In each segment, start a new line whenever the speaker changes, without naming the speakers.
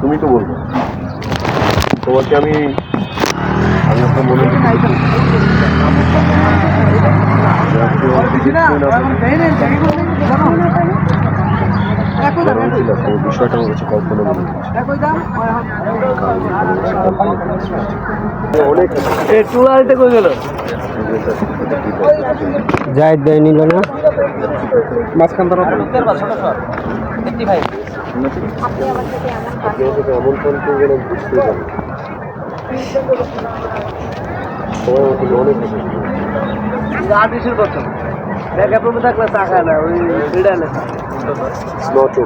তুমি তো বলব তোমাকে আমি আমি আপনার মনে বিষয়টা আমার কাছে কল্পনা মনে হচ্ছে
জায়দ দেয় নিল না।
মাঝখান
এমন
ফোন করবেন আমি বুঝতেই পারি অনেক কিছু
কথা দেখা প্রভু থাকলে টাকা না, ওই বিড়ালে।
আছে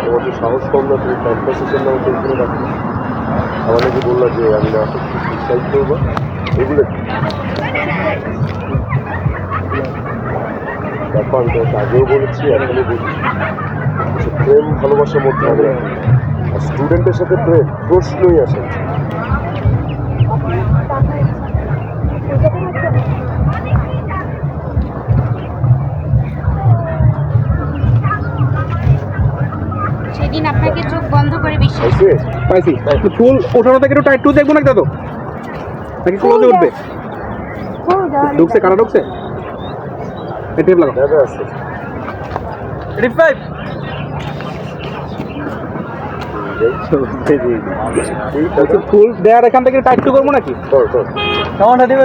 তোমাকে সাহস কম না তুমি আমাকে এখানে রাখো আমার বললা যে আমি না সুইসাইড করব এগুলো আমি তোমাকে আগেও বলেছি এখনই বলছি প্রেম ভালোবাসার মধ্যে হবে স্টুডেন্টের সাথে প্রেম প্রশ্নই আসে না।
সেদিন আপনাকে চোখ বন্ধ করে বিশ্বাস
পাইছি
তো ফুল ওঠানো থেকে একটু টাইট টু দেখব না দাদু? নাকি ক্লোজে উঠবে? ঢুকছে কারা ঢুকছে? এই লাগাও।
দেখা আছে।
রিফাইভ
ঠিক আছে
বলছি ফুল দেয়ার এখান থেকে টাইট টু করব নাকি?
দিবে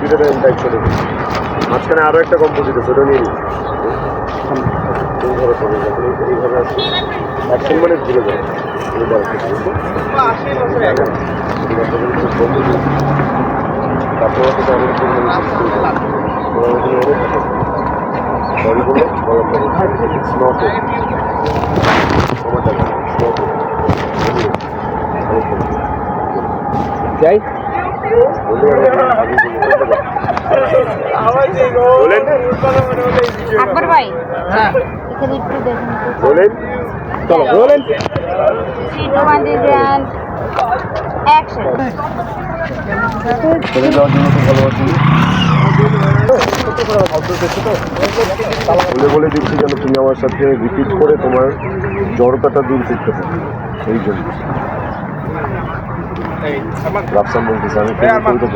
দুইটা টাইম টাইপ চলে গেছে। মাঝখানে আরও একটা কম্পোজিট আছে ওটা নিয়ে নিই এইভাবে চলে যাবে এইভাবে আসছে অ্যাকশন মানে ঘুরে যাবে তারপর হচ্ছে আমি সরি বলে বলার ইটস নট আমার টাকা ইটস নট
যাই।
বলেন।
আকবর ভাই এখানে একটু দেখুন।
বলেন।
চলো। Rolling
three two one action.
চলে যাওয়ার জন্য তো ভালোবাসি। বলে বলে দিচ্ছি যেন তুমি আমার সাথে রিপিট করে তোমার জড়তাটা দূর করতে পারো। এই জন্য। রাফসান বলতেছে আমি পড়তে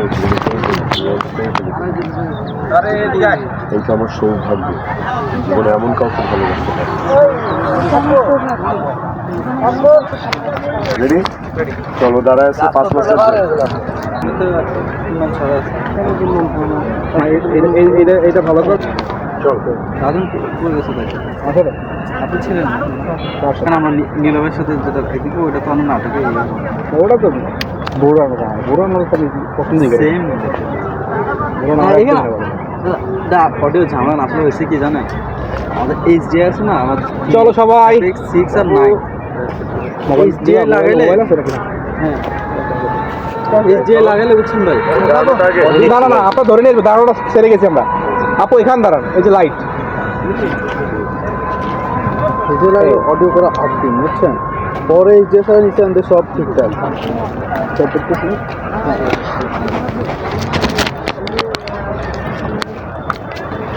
আমি এইটা আমার সৌভাগ্য। জীবনে এমন কাউকে ভালোবাসতে পারি। রেডি চলো দাঁড়ায় আছে পাঁচ মাসের
এইটা ভালো করে
চল।
রাজন করে গেছে তাই
আসলে
আপনি ছিলেন কারণ আমরা নী- সাথে যেটা এদিকে ওটা তো আমার নাটকে
ওটা তো বুড়ো বুড়ো না তো আমি পছন্দই
সেম
না
দা ঝামেলা আসলে হয়েছে কি জানেন? আমাদের এইচ ডি আছে না আমার
চলো সবাই।
সিক্স আর নাইন লাগাইলে- হ্যাঁ। এইচ ডি লাগালে বুঝছেন ভাই।
না না না আপনার ধরে নিয়ে আসবে দাঁড়ানোটা সেরে গেছি আমরা। আপু এখান দাঁড়ান এই যে লাইট
অডিও করা বুঝছেন? পরে যে সারা নিচে আমাদের সব ঠিকঠাক সব দেখতেছি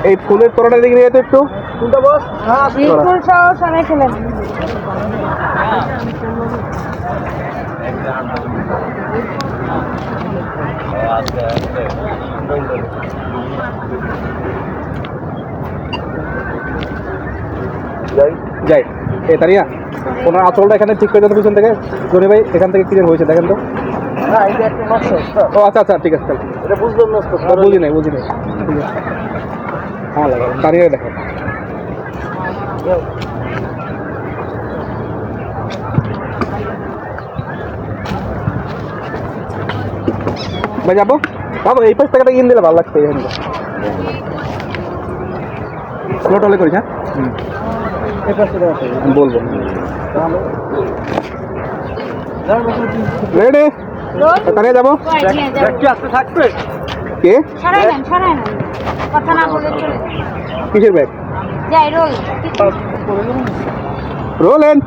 এই ফুলের তোড়াটা দিকে নিয়ে যেত একটু?
বিলকুল সহ সবাই খেলেন
যাই।
এ তারিয়া ওনার আঁচলটা এখানে ঠিক করে দিত পিছন থেকে। জনি ভাই এখান থেকে ক্লিয়ার হয়েছে দেখেন তো। ও আচ্ছা আচ্ছা ঠিক আছে
এটা বুঝলাম না
বুঝি নাই বুঝি নাই। ঠিক আছে। হ্যাঁ লাগে দাঁড়িয়ে দেখেন ভাই যাব? যাব এই পাশ টাকাটা ইন দিলে ভালো লাগছে এখানে স্লো টলে করিস হ্যাঁ? বলব। রেডি কোথায় যাব?
যাব।
কে। কিসের ব্যাগ
যাই রোল।
রোলেন